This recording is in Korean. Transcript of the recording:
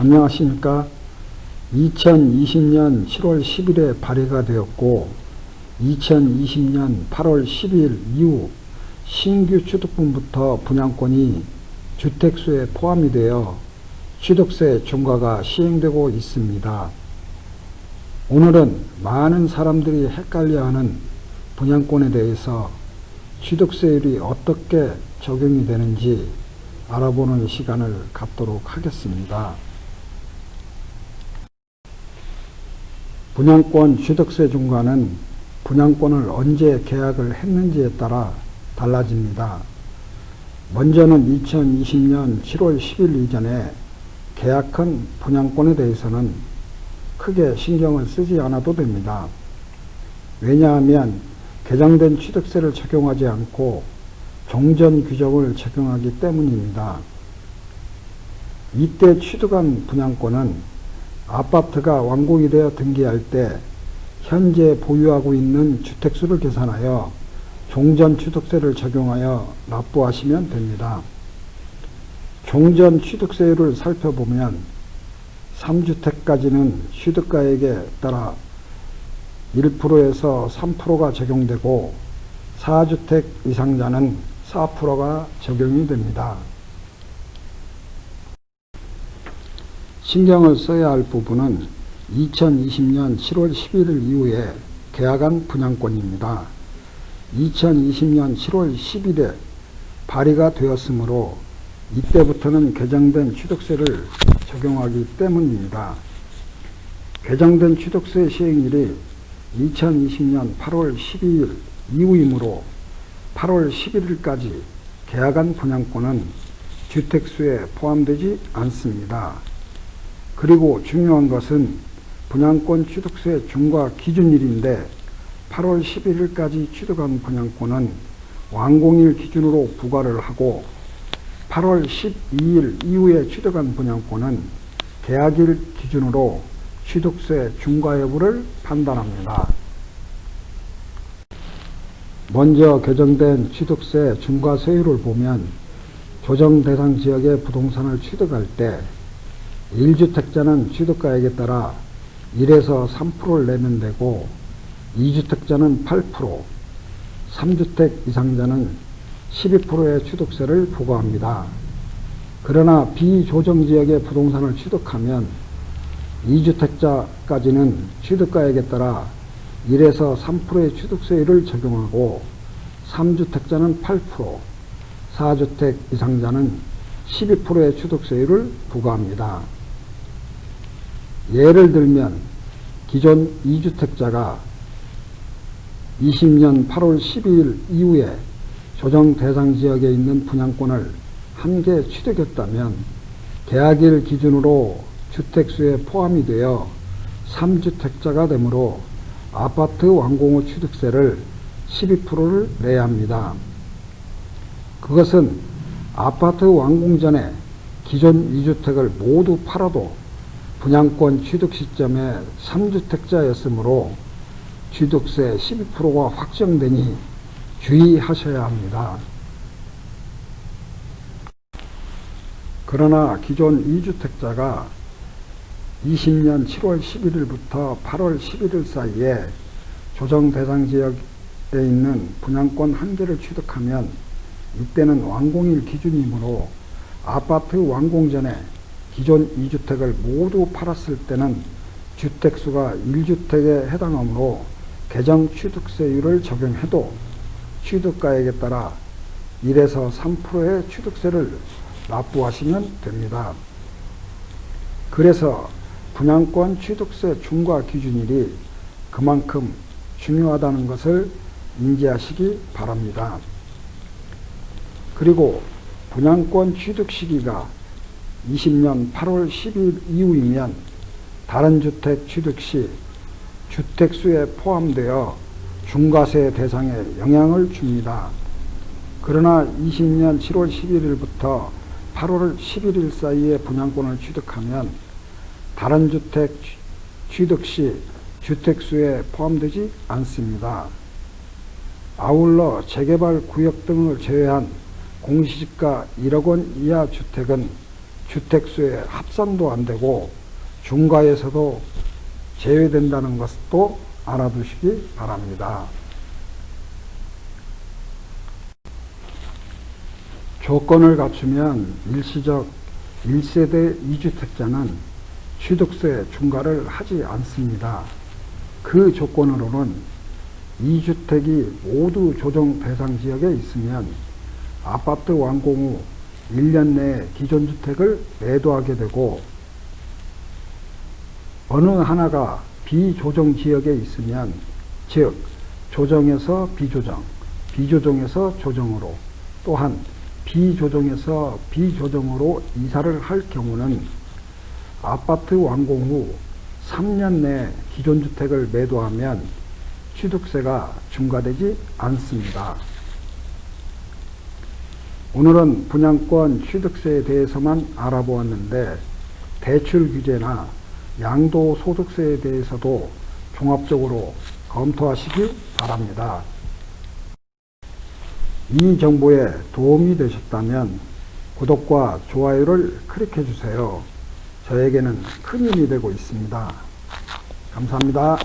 안녕하십니까. 2020년 7월 10일에 발의가 되었고 2020년 8월 10일 이후 신규 취득분부터 분양권이 주택수에 포함이 되어 취득세 중과가 시행되고 있습니다. 오늘은 많은 사람들이 헷갈려하는 분양권에 대해서 취득세율이 어떻게 적용이 되는지 알아보는 시간을 갖도록 하겠습니다. 분양권 취득세 중과는 분양권을 언제 계약을 했는지에 따라 달라집니다. 먼저는 2020년 7월 10일 이전에 계약한 분양권에 대해서는 크게 신경을 쓰지 않아도 됩니다. 왜냐하면 개정된 취득세를 적용하지 않고 종전 규정을 적용하기 때문입니다. 이때 취득한 분양권은 아파트가 완공이 되어 등기할 때 현재 보유하고 있는 주택수를 계산하여 종전 취득세를 적용하여 납부하시면 됩니다. 종전 취득세율을 살펴보면 3주택까지는 취득가액에 따라 1%에서 3%가 적용되고 4주택 이상자는 4%가 적용이 됩니다. 신경을 써야 할 부분은 2020년 7월 11일 이후에 계약한 분양권입니다. 2020년 7월 10일에 발의가 되었으므로 이때부터는 개정된 취득세를 적용하기 때문입니다. 개정된 취득세 시행일이 2020년 8월 12일 이후이므로 8월 11일까지 계약한 분양권은 주택수에 포함되지 않습니다. 그리고 중요한 것은 분양권 취득세 중과 기준일인데 8월 11일까지 취득한 분양권은 완공일 기준으로 부과를 하고 8월 12일 이후에 취득한 분양권은 계약일 기준으로 취득세 중과 여부를 판단합니다. 먼저 개정된 취득세 중과세율을 보면 조정 대상 지역의 부동산을 취득할 때 1주택자는 취득가액에 따라 1에서 3%를 내면 되고 2주택자는 8%, 3주택 이상자는 12%의 취득세를 부과합니다. 그러나 비조정지역의 부동산을 취득하면 2주택자까지는 취득가액에 따라 1에서 3%의 취득세율을 적용하고 3주택자는 8%, 4주택 이상자는 12%의 취득세율을 부과합니다. 예를 들면 기존 2주택자가 20년 8월 12일 이후에 조정 대상 지역에 있는 분양권을 한 개 취득했다면 계약일 기준으로 주택수에 포함이 되어 3주택자가 되므로 아파트 완공 후 취득세를 12%를 내야 합니다. 그것은 아파트 완공 전에 기존 2주택을 모두 팔아도 분양권 취득 시점에 3주택자였으므로 취득세 12%가 확정되니 주의하셔야 합니다. 그러나 기존 2주택자가 20년 7월 11일부터 8월 11일 사이에 조정 대상 지역에 있는 분양권 한 개를 취득하면 이때는 완공일 기준이므로 아파트 완공 전에 기존 2주택을 모두 팔았을 때는 주택수가 1주택에 해당하므로 개정 취득세율을 적용해도 취득가액에 따라 1에서 3%의 취득세를 납부하시면 됩니다. 그래서 분양권 취득세 중과 기준일이 그만큼 중요하다는 것을 인지하시기 바랍니다. 그리고 분양권 취득 시기가 20년 8월 10일 이후이면 다른 주택 취득 시 주택수에 포함되어 중과세 대상에 영향을 줍니다. 그러나 20년 7월 11일부터 8월 11일 사이에 분양권을 취득하면 다른 주택 취득 시 주택수에 포함되지 않습니다. 아울러 재개발 구역 등을 제외한 공시지가 1억 원 이하 주택은 주택수에 합산도 안 되고 중과에서도 제외된다는 것도 알아두시기 바랍니다. 조건을 갖추면 일시적 1세대 2주택자는 취득세 중과를 하지 않습니다. 그 조건으로는 2주택이 모두 조정 대상 지역에 있으면 아파트 완공 후 1년 내에 기존 주택을 매도하게 되고 어느 하나가 비조정 지역에 있으면 즉 조정에서 비조정, 비조정에서 조정으로 또한 비조정에서 비조정으로 이사를 할 경우는 아파트 완공 후 3년 내 기존 주택을 매도하면 취득세가 중과되지 않습니다. 오늘은 분양권 취득세에 대해서만 알아보았는데 대출 규제나 양도소득세에 대해서도 종합적으로 검토하시기 바랍니다. 이 정보에 도움이 되셨다면 구독과 좋아요를 클릭해 주세요. 저에게는 큰 힘이 되고 있습니다. 감사합니다.